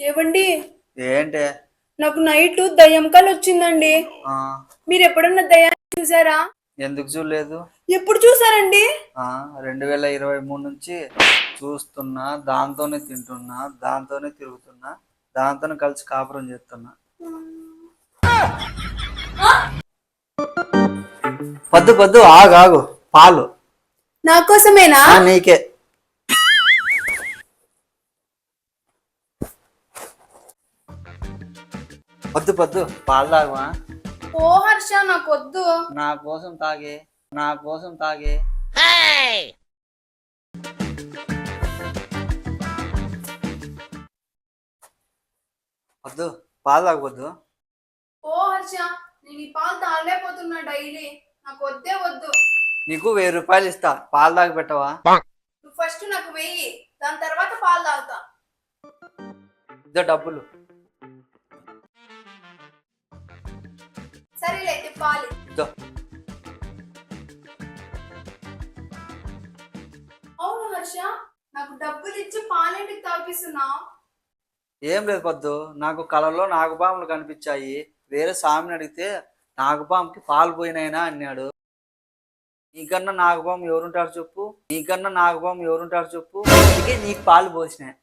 ఏవండి? ఏంటే? నాకు నైట్ దయ్యం కలు వచ్చిందండి. ఆ, మీరు ఎప్పుడన్నా దయ్యాన్ని చూసారా? ఎందుకు చూడలేదు? ఎప్పుడు చూసారండి? ఆ, రెండు వేల ఇరవై మూడు నుంచి చూస్తున్నా దాంతోనే తింటున్నా దాంతోనే తిరుగుతున్నా దాంతోనే కలిసి కాపురం చేస్తున్నా. పద్దు పద్దు ఆగు ఆగు పాలు. నా కోసమేనా? ఆ, నీకే. పద్దు పద్దు పాలు తాగవా ఓ హర్ష నాకు వద్దు నా కోసం తాగే నా కోసం తాగే. వద్దు పాలు తాగవద్దు ఓ హర్ష నేను ఈ పాలు తాగలేకపోతున్నా డైలీ. నాకు వద్దే. వద్దు నీకు వెయ్యి రూపాయలు ఇస్తా. పాలు తాగి పెట్టవా నువ్వు ఫస్ట్ నాకు వెయ్యి దాని తర్వాత పాలు తాగుతా. ఇద్దో డబ్బులు. ఇద్దో అవును హర్ష నాకు డబ్బులు ఇచ్చి ఏం లేదు పద్దు నాకు కళలో నాగుపాములు కనిపించాయి. వేరే స్వామిని అడిగితే నాగుపాముకి పాలు పోయినాయినా అన్నాడు. నీకన్నా నాగుపాము ఎవరుంటారు చెప్పు? నీకన్నా నాగుపాము ఎవరుంటారు చెప్పు? అందుకే నీకు పాలు పోసినాయి